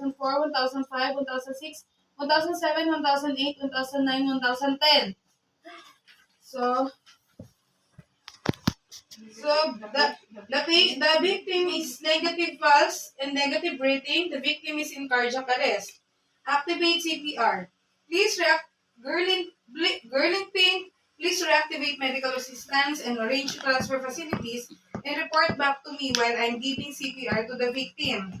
1004, 1005, 1006, 1007, 1008, 1009, 1010. So, so the, the, pa- the victim is negative pulse and negative breathing. The victim is in cardiac arrest. Activate CPR. Please react, Bli- Girling Pink, please reactivate medical assistance and arrange transfer facilities and report back to me while I'm giving CPR to the victim.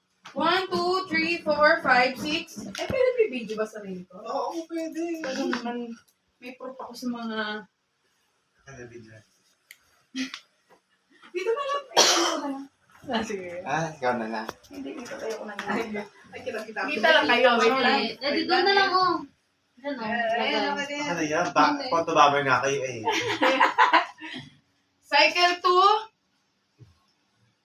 4, 5, 6. Eh, pwede may video ba sa rin ko? Oo, pwede. Pero naman, may proof ako sa mga... Ano video? Dito na lang. Dito na lang. Ah, sige. Ah, ikaw na lang. Hindi, dito tayo ko na lang. Ay, kita kita. Lang kayo. Wait lang. Di doon na lang, oh. Oh. Yan. Ano yan? Ba Photo bomber nga kayo eh. Cycle 2.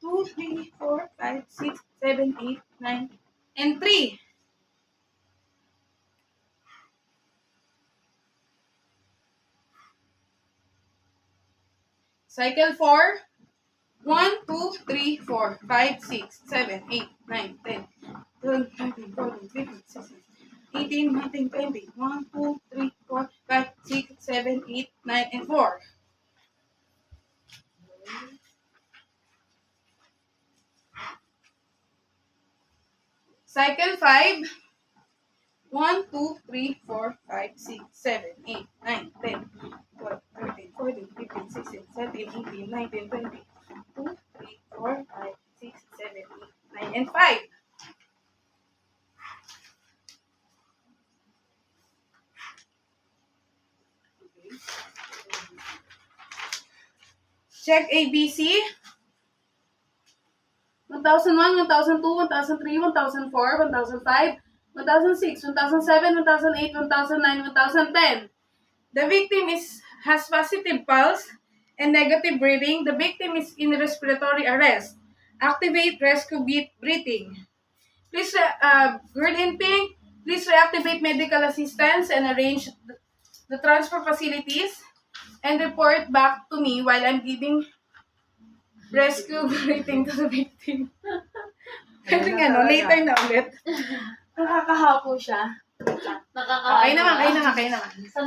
2, 3, 4, 5, 6, 7, 8, 9, and 3. Cycle 4. 1, 2, 3, 4, 5, 6, 7, 8, 9, 10, 12, 13, 14, 15, 16, 18, 19, 20, 1, 2, 3, 4, 5, 6, 7, 8, 9, and 4. Cycle 5. 1, 2, 3, 4, 5, 6, 7, 8, 9, 10, 12, 13, 14, 15, 16, 17, 18, 19, 20. 2, 3, 4, 5, 6, 7, 8, 9, and 5. Check ABC. 1001, 1002, 1003, 1004, 1005, 1006, 1007, 2008, 2009, 2010. The victim is has positive pulse and negative breathing. The victim is in respiratory arrest. Activate rescue beat breathing. Please, uh, uh, girl in pink, please reactivate medical assistance and arrange the transfer facilities and report back to me while I'm giving rescue breathing to the victim. Kasi nga, no, later na ulit. Nakakahapo siya. Nakaka- Okay naman, okay naman, okay naman. Sa